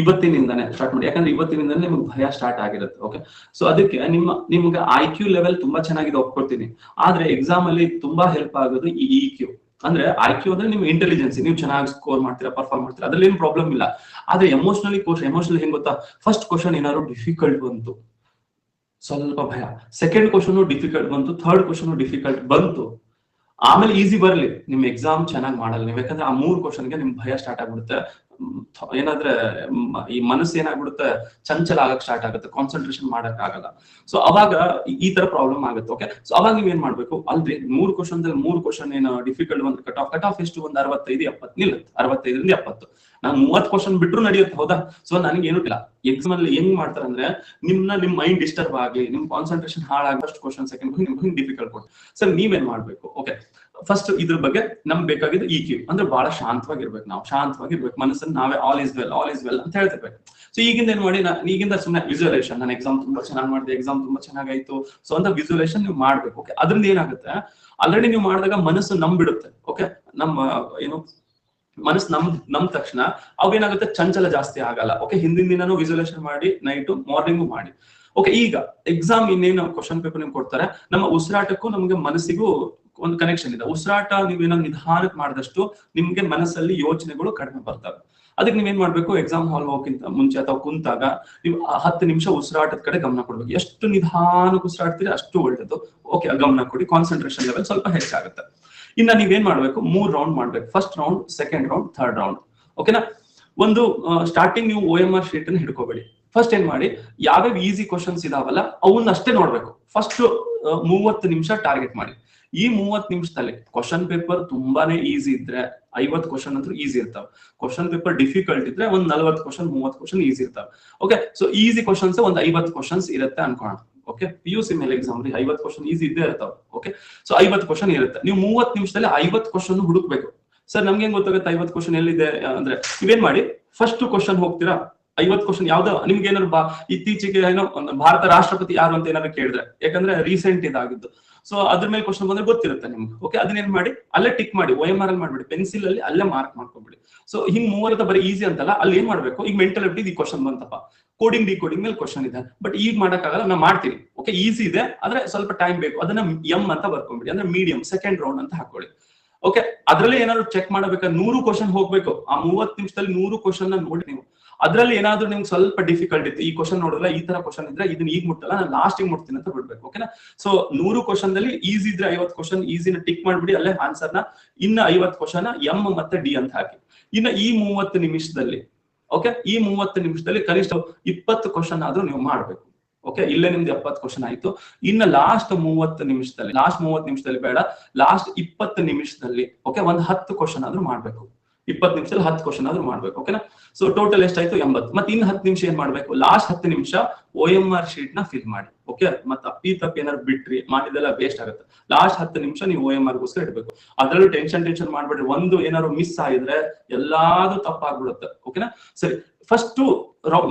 ಇವತ್ತಿನಿಂದಾನೆ start ಮಾಡಿ. ಯಾಕಂದ್ರೆ ಇವತ್ತಿನಿಂದಾನೆ ನಿಮ್ಗೆ ಭಯ ಸ್ಟಾರ್ಟ್ ಆಗಿರುತ್ತೆ ಓಕೆ ಸೊ ಅದಕ್ಕೆ ನಿಮ್ಮ, ನಿಮ್ಗೆ ಐ ಕ್ಯೂ ಲೆವೆಲ್ ತುಂಬಾ ಚೆನ್ನಾಗಿದೆ ಒಪ್ಕೊಳ್ತೀನಿ ಆದ್ರೆ ಎಕ್ಸಾಮ್ ಅಲ್ಲಿ ತುಂಬಾ ಹೆಲ್ಪ್ ಆಗೋದು ಈ ಇ ಕ್ಯೂ ಅಂದ್ರೆ ಐ ಕ್ಯೂ ಅಂದ್ರೆ ನಿಮ್ ಇಂಟೆಲಿಜೆನ್ಸ್ ನೀವು ಚೆನ್ನಾಗಿ ಸ್ಕೋರ್ ಮಾಡ್ತೀರಾ ಪರ್ಫಾರ್ಮ್ ಮಾಡ್ತೀರಾ ಅದ್ರಲ್ಲಿ ಏನು ಪ್ರಾಬ್ಲಮ್ ಇಲ್ಲ. ಆದ್ರೆ ಎಮೋಷನಲಿ ಕ್ವಶನ್ ಎಮೋಷನಲಿ ಹೆಂಗ್ ಗೊತ್ತಾ? ಫಸ್ಟ್ ಕ್ವಶನ್ ಏನಾದ್ರು ಡಿಫಿಕಲ್ಟ್ ಬಂತು. ಸ್ವಲ್ಪ ಭಯ. ಸೆಕೆಂಡ್ ಕ್ವಶನ್ ಡಿಫಿಕಲ್ಟ್ ಬಂತು. ಥರ್ಡ್ ಕ್ವಶನ್ ಡಿಫಿಕಲ್ಟ್ ಬಂತು. ಆಮೇಲೆ ಈಸಿ ಬರ್ಲಿ. ನಿಮ್ ಎಕ್ಸಾಮ್ ಚೆನ್ನಾಗಿ ಮಾಡಲ್ಲ ನೀವು. ಯಾಕಂದ್ರೆ ಆ ಮೂರ್ ಕ್ವಶನ್ಗೆ ನಿಮ್ ಭಯ ಸ್ಟಾರ್ಟ್ ಆಗ್ಬಿಡುತ್ತೆ. ಏನಾದ್ರೆ ಈ ಮನಸ್ಸು ಏನಾಗ್ಬಿಡುತ್ತೆ, ಚಂಚಲ ಆಗಕ್ ಸ್ಟಾರ್ಟ್ ಆಗುತ್ತೆ ಕಾನ್ಸಂಟ್ರೇಷನ್ ಮಾಡಕ್ ಆಗಲ್ಲ. ಸೊ ಅವಾಗ ಈ- ತರ ಪ್ರಾಬ್ಲಮ್ ಆಗುತ್ತೆ ಓಕೆ ಸೊ ಅವಾಗ ನೀವ್ ಏನ್ ಮಾಡ್ಬೇಕು? ಅಲ್ರಿ, ಮೂರ್ ಕ್ವಶನ್ ಮೂರ್ ಕ್ವಶನ್ ಏನು ಡಿಫಿಕಲ್ಟ್ ಒಂದು ಕಟ್ ಆಫ್ ಕಟ್ ಆಫ್ ಎಷ್ಟು? ಒಂದು ಅರವತ್ತೈದು, ಎಪ್ಪತ್ತು. ನಿಲ್ಲುತ್ತೆ. ಅರವತ್ತೈದರಿಂದ ಎಪ್ಪತ್ತು. ನಾನು ಮೂವತ್ ಕ್ವಶನ್ ಬಿಟ್ರು ನಡೆಯುತ್ತೆ, ಹೌದಾ? ಸೊ ನನಗೆ ಏನು ಇಲ್ಲ. ಎಕ್ಸಾಮ್ ಅಲ್ಲಿ ಹೆಂಗ್ ಮಾಡ್ತಾರೆ ಅಂದ್ರೆ ನಿಮ್ನ ನಿಮ್ ಮೈಂಡ್ ಡಿಸ್ಟರ್ಬ್ ಆಗ್ಲಿ, ನಿಮ್ ಕಾನ್ಸಂಟ್ರೇಷನ್ ಹಾಳಾಗ ಫಸ್ಟ್ ಕ್ವಶನ್ ಸೆಕೆಂಡ್ ನಿಮ್ಗೆ ಹಿಂಗ್ ಡಿಫಿಕಲ್ಟ್ ಕೊಟ್ಟು ಸರ್ ನೀವೇನ್ ಮಾಡ್ಬೇಕು ಓಕೆ ಫಸ್ಟ್ ಇದ್ರ ಬಗ್ಗೆ ನಮ್ಗೆ ಬೇಕಾಗಿದ್ದು ಈ ಕ್ಯೂ ಅಂದ್ರೆ ಬಹಳ ಶಾಂತವಾಗಿರ್ಬೇಕು ನಾವು. ಶಾಂತವಾಗಿರ್ಬೇಕು. ಮನಸ್ಸನ್ನ ನಾವೇ all is well all is well ಅಂತ ಹೇಳ್ತಿರ್ಬೇಕು. ಸೊ ಈಗಿಂದ ಏನ್ ಮಾಡಿ ಈಗಿಂದ ಸುಮ್ಮನೆ ವಿಜುವಲೇಷನ್ ನಾನು ಎಕ್ಸಾಮ್ ತುಂಬಾ ಚೆನ್ನಾಗಿ ಮಾಡಿದೆ ಎಕ್ಸಾಮ್ ತುಂಬಾ ಚೆನ್ನಾಗಾಯ್ತು. ಸೊ ಅಂತ ವಿಜುವಲೇಷನ್ ನೀವು ಮಾಡ್ಬೇಕು. ಓಕೆ ಅದ್ರಿಂದ ಏನಾಗುತ್ತೆ? ಆಲ್ರೆಡಿ ನೀವು ಮಾಡಿದಾಗ ಮನಸ್ಸು ನಂಬಿಡುತ್ತೆ. ಓಕೆ ನಮ್ಮ ಏನು, ಮನಸ್ಸು ನಮ್ ನಮ್ ತಕ್ಷಣ ಅವೇನಾಗುತ್ತೆ ಚಂಚಲ ಜಾಸ್ತಿ ಆಗಲ್ಲ. ಓಕೆ ಹಿಂದಿನ ದಿನಾನು ವಿಜುವಲೇಷನ್ ಮಾಡಿ ನೈಟು ಮಾರ್ನಿಂಗು ಮಾಡಿ. ಓಕೆ ಈಗ ಎಕ್ಸಾಮ್ ಇನ್ನೇನು ಕ್ವಶನ್ ಪೇಪರ್ ನಿಮ್ಗೆ ಕೊಡ್ತಾರೆ? ನಮ್ಮ ಉಸಿರಾಟಕ್ಕೂ ನಮಗೆ ಮನಸ್ಸಿಗೂ ಒಂದು ಕನೆಕ್ಷನ್ ಇದೆ. ಉಸಿರಾಟ ನೀವೇನೋ ನಿಧಾನಕ್ಕೆ ಮಾಡಿದಷ್ಟು ನಿಮ್ಗೆ ಮನಸ್ಸಲ್ಲಿ ಯೋಚನೆಗಳು ಕಡಿಮೆ ಬರ್ತವೆ. ಅದಕ್ಕೆ ನೀವೇನ್ ಮಾಡ್ಬೇಕು? ಎಕ್ಸಾಮ್ ಹಾಲ್ ಹೋಗಕ್ಕಿಂತ ಮುಂಚೆ ಅಥವಾ ಕುಂತಾಗ ನೀವು ಹತ್ತು ನಿಮಿಷ ಉಸಿರಾಟದ ಕಡೆ ಗಮನ ಕೊಡ್ಬೇಕು. ಎಷ್ಟು ನಿಧಾನಕ್ಕೆ ಉಸಿರಾಡ್ತೀರಿ ಅಷ್ಟು ಒಳ್ಳೇದು. ಓಕೆ ಗಮನ ಕೊಡಿ. ಕಾನ್ಸಂಟ್ರೇಷನ್ ಲೆವೆಲ್ ಸ್ವಲ್ಪ ಹೆಚ್ಚಾಗುತ್ತೆ. ಇನ್ನ ನೀವೇನ್ ಮಾಡ್ಬೇಕು? ಮೂರ್ ರೌಂಡ್ ಮಾಡ್ಬೇಕು. First round second round third round ಓಕೆನಾ ಒಂದು ಸ್ಟಾರ್ಟಿಂಗ್ ನೀವು ಓ ಎಂ ಆರ್ ಶೀಟ್ ಅನ್ನು ಹಿಡ್ಕೋಬೇಡಿ. ಫಸ್ಟ್ ಏನ್ ಮಾಡಿ? ಯಾವ್ಯಾವ ಈಸಿ ಕ್ವಶನ್ಸ್ ಇದಾವಲ್ಲ, ಅವನ್ನ ಅಷ್ಟೇ ನೋಡ್ಬೇಕು. ಫಸ್ಟ್ ಮೂವತ್ತು ನಿಮಿಷ ಟಾರ್ಗೆಟ್ ಮಾಡಿ. ಈ ಮೂವತ್ ನಿಮಿಷದಲ್ಲಿ ಕ್ವಶನ್ ಪೇಪರ್ ತುಂಬಾನೇ ಈಸಿ ಇದ್ರೆ ಐವತ್ ಕ್ವಶನ್ ಅಂತೂ ಈಸಿ ಇರ್ತಾವ. ಕ್ವಶನ್ ಪೇಪರ್ ಡಿಫಿಕಲ್ಟ್ ಇದ್ರೆ ಒಂದ್ ನಲ್ವತ್ ಕ್ವಶನ್ ಮೂವತ್ ಕ್ವಶನ್ ಈಸಿ ಇರ್ತಾವ. ಓಕೆ ಸೊ ಈಸಿ ಕ್ವಶನ್ಸ್ ಒಂದ್ ಐವತ್ ಕ್ವಶನ್ಸ್ ಇರುತ್ತೆ ಅನ್ಕೋಣ. ಓಕೆ ಪಿ ಯು ಸಿ ಮೇಲೆ ಎಕ್ಸಾಮ್ ರೀ ಐವತ್ ಕ್ವಶನ್ ಈಸಿ ಇದ್ದೇ ಇರ್ತಾವ. ಓಕೆ ಸೊ ಐವತ್ ಕ್ವಶನ್ ಇರುತ್ತೆ. ನೀವು ಮೂವತ್ ನಿಮಿಷದಲ್ಲಿ ಐವತ್ ಕ್ವಶನ್ ಹುಡುಕ್ಬೇಕು. ಸರ್ ನಮ್ಗೆ ಹೆಂಗ್ ಗೊತ್ತಾಗುತ್ತೆ ಐವತ್ ಕ್ವಶನ್ ಎಲ್ಲಿದೆ ಅಂದ್ರೆ ನೀವೇನ್ ಮಾಡಿ ಫಸ್ಟ್ ಕ್ವಶನ್ ಹೋಗ್ತೀರಾ? ಐವತ್ ಕ್ವಶನ್ ಯಾವ್ದೋ? ನಿಮ್ಗೆ ಏನಾದ್ರು ಇತ್ತೀಚೆಗೆ ಏನೋ ಭಾರತ ರಾಷ್ಟ್ರಪತಿ ಯಾರು ಅಂತ ಏನಾದ್ರು ಕೇಳಿದ್ರೆ. ಯಾಕಂದ್ರೆ ರೀಸೆಂಟ್ ಇದಾಗಿದ್ದು. ಸೊ ಅದ್ರ ಮೇಲೆ ಕ್ವಶನ್ ಬಂದ್ರೆ ಗೊತ್ತಿರುತ್ತೆ ನಿಮ್ಗೆ. ಓಕೆ ಅದನ್ನೇನ್ ಮಾಡಿ? ಅಲ್ಲೇ ಟಿಕ್ ಮಾಡಿ ಒ ಎಂ ಆರ್ ಅಲ್ಲಿ ಮಾಡ್ಬಿಡಿ. ಪೆನ್ಸಿಲ್ ಅಲ್ಲಿ ಅಲ್ಲೇ ಮಾರ್ಕ್ ಮಾಡ್ಕೊಂಡ್ಬಿಡಿ ಸೊ ಹಿಂಗ್ ಮೂವತ್ತ ಬರೀ ಈಸಿ ಅಂತಲ್ಲ, ಅಲ್ಲಿ ಏನ್ ಮಾಡ್ಬೇಕು? ಈಗ ಮೆಂಟಲ್ ಎಬಿಲಿಟಿ ಈ ಕ್ವಶನ್ ಬಂತಪ್ಪ. ಕೋಡಿಂಗ್ ಡಿಕೋಡಿಂಗ್ ಮೇಲೆ ಕ್ವಶನ್ ಇದೆ. ಬಟ್ ಈಗ ಮಾಡಕ್ಕಾಗಲ್ಲ, ನಾ ಮಾಡ್ತೀನಿ. ಓಕೆ ಈಸಿ ಇದೆ, ಆದ್ರೆ ಸ್ವಲ್ಪ ಟೈಮ್ ಬೇಕು. ಅದನ್ನ ಎಂ ಅಂತ ಬರ್ಕೊಂಡ್ಬಿಡಿ ಅಂದ್ರೆ ಮೀಡಿಯಂ ಸೆಕೆಂಡ್ ರೌಂಡ್ ಅಂತ ಹಾಕೊಳ್ಳಿ. ಓಕೆ ಅದ್ರಲ್ಲಿ ಏನಾದ್ರು ಚೆಕ್ ಮಾಡಬೇಕಾದ್ರೆ ನೂರು ಕ್ವಶನ್ ಹೋಗ್ಬೇಕು. ಆ ಮೂವತ್ ನಿಮಿಷದಲ್ಲಿ ನೂರು ಕ್ವಶನ್ ನೋಡಿ ನೀವು. ಅದ್ರಲ್ಲಿ ಏನಾದ್ರೂ ನಿಮ್ಗೆ ಸ್ವಲ್ಪ ಡಿಫಿಕಲ್ಟ್ ಇತ್ತು, ಈ ಕ್ವಶನ್ ನೋಡಿದ್ರೆ ಈ ತರ ಕ್ವಶನ್ ಇದ್ರೆ ಇದನ್ನ ಈಗ ಮುಟ್ಟಲ್ಲ, ನಾನು ಲಾಸ್ಟ್ ಮುಟ್ತೀನಿ ಅಂತ ಬಿಡ್ಬೇಕು ಓಕೆನಾ ಸೊ ನೂರು ಕ್ವಶನ್ ದಲ್ಲಿ ಈಸಿ ಇದ್ರೆ ಐವತ್ ಕ್ವಶನ್ ಈಸಿನ ಟಿಕ್ ಮಾಡ್ಬಿಡಿ, ಅಲ್ಲೇ ಆನ್ಸರ್ನ ಇನ್ನ ಐವತ್ ಕ್ವಶನ್ ಎಂ ಮತ್ತೆ ಡಿ ಅಂತ ಹಾಕಿ. ಇನ್ನ ಈ ಮೂವತ್ತು ನಿಮಿಷದಲ್ಲಿ ಓಕೆ ಈ ಮೂವತ್ತು ನಿಮಿಷದಲ್ಲಿ ಕನಿಷ್ಠ ಇಪ್ಪತ್ತು ಕ್ವಶನ್ ಆದ್ರೂ ನೀವು ಮಾಡ್ಬೇಕು ಓಕೆ ಇಲ್ಲೇ ನಿಮ್ದು ಎಪ್ಪತ್ತು ಕ್ವಶನ್ ಆಯ್ತು. ಇನ್ನು ಲಾಸ್ಟ್ ಮೂವತ್ತು ನಿಮಿಷದಲ್ಲಿ ಲಾಸ್ಟ್ ಮೂವತ್ತು ನಿಮಿಷದಲ್ಲಿ ಬೇಡ ಲಾಸ್ಟ್ ಇಪ್ಪತ್ತು ನಿಮಿಷದಲ್ಲಿ ಓಕೆ ಒಂದ್ ಹತ್ತು ಕ್ವಶನ್ ಆದ್ರೂ ಮಾಡ್ಬೇಕು. ಇಪ್ಪತ್ತು ನಿಮಿಷದಲ್ಲಿ ಹತ್ತು ಕ್ವಶನ್ ಆದ್ರೂ ಮಾಡ್ಬೇಕು ಓಕೆನಾ ಸೊ ಟೋಟಲ್ ಎಷ್ಟಾಯ್ತು? ಎಂಬತ್ತು. ಮತ್ತೆ ಇನ್ನು ಹತ್ತು ನಿಮಿಷ ಏನ್ ಮಾಡ್ಬೇಕು? ಲಾಸ್ಟ್ ಹತ್ತು ನಿಮಿಷ ಒ ಎಂ ಆರ್ ಶೀಟ್ನ ಫಿಲ್ ಮಾಡಿ ಓಕೆ ಮತ್ತೆ ಅಪ್ಪಿ ತಪ್ಪಿ ಏನಾದ್ರು ಬಿಟ್ರಿ, ಮಾಡಿದೆಲ್ಲ ವೇಸ್ಟ್ ಆಗುತ್ತೆ. ಲಾಸ್ಟ್ ಹತ್ತು ನಿಮಿಷ ನೀವು ಓ ಎಂ ಆರ್ ಗೋಸ್ಕರ ಇಡ್ಬೇಕು. ಅದ್ರಲ್ಲೂ ಟೆನ್ಷನ್ ಟೆನ್ಷನ್ ಮಾಡ್ಬೇಡ್ರಿ. ಒಂದು ಏನಾದ್ರು ಮಿಸ್ ಆಗಿದ್ರೆ ಎಲ್ಲಾದು ತಪ್ಪಾಗ್ಬಿಡುತ್ತೆ ಓಕೆನಾ ಸರಿ ಫಸ್ಟ್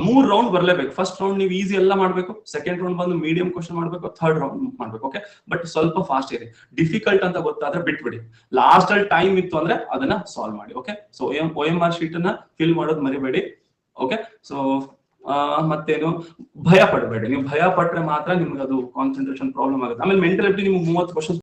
ಮೂರ್ ರೌಂಡ್ ಬರಲೇಬೇಕು. ಫಸ್ಟ್ ರೌಂಡ್ ನೀವು ಈಸಿ ಎಲ್ಲ ಮಾಡ್ಬೇಕು. ಸೆಕೆಂಡ್ ರೌಂಡ್ ಬಂದು ಮೀಡಿಯಂ ಕ್ವಶನ್ ಮಾಡ್ಬೇಕು. ಥರ್ಡ್ ರೌಂಡ್ ಮಾಡ್ಬೇಕು ಓಕೆ ಬಟ್ ಸ್ವಲ್ಪ ಫಾಸ್ಟ್ ಇರಿ. ಡಿಫಿಕಲ್ಟ್ ಅಂತ ಗೊತ್ತಾದ್ರೆ ಬಿಟ್ಬಿಡಿ. ಲಾಸ್ಟ್ ಅಲ್ಲಿ ಟೈಮ್ ಇತ್ತು ಅಂದ್ರೆ ಅದನ್ನ ಸಾಲ್ವ್ ಮಾಡಿ okay so O M R sheet ಅನ್ನ ಫಿಲ್ ಮಾಡೋದು ಮರಿಬೇಡಿ ಓಕೆ ಸೊ ಮತ್ತೇನು? ಭಯ ಪಡಬೇಡಿ. ನೀವು ಭಯ ಪಟ್ರೆ ಮಾತ್ರ ನಿಮ್ಗೆ ಅದು ಕಾನ್ಸಂಟ್ರೇಷನ್ ಪ್ರಾಬ್ಲಮ್ ಆಗುತ್ತೆ. ಆಮೇಲೆ ಮೆಂಟಲ್ ನಿಮ್ಗೆ ಮೂವತ್ತು ಕ್ವಶನ್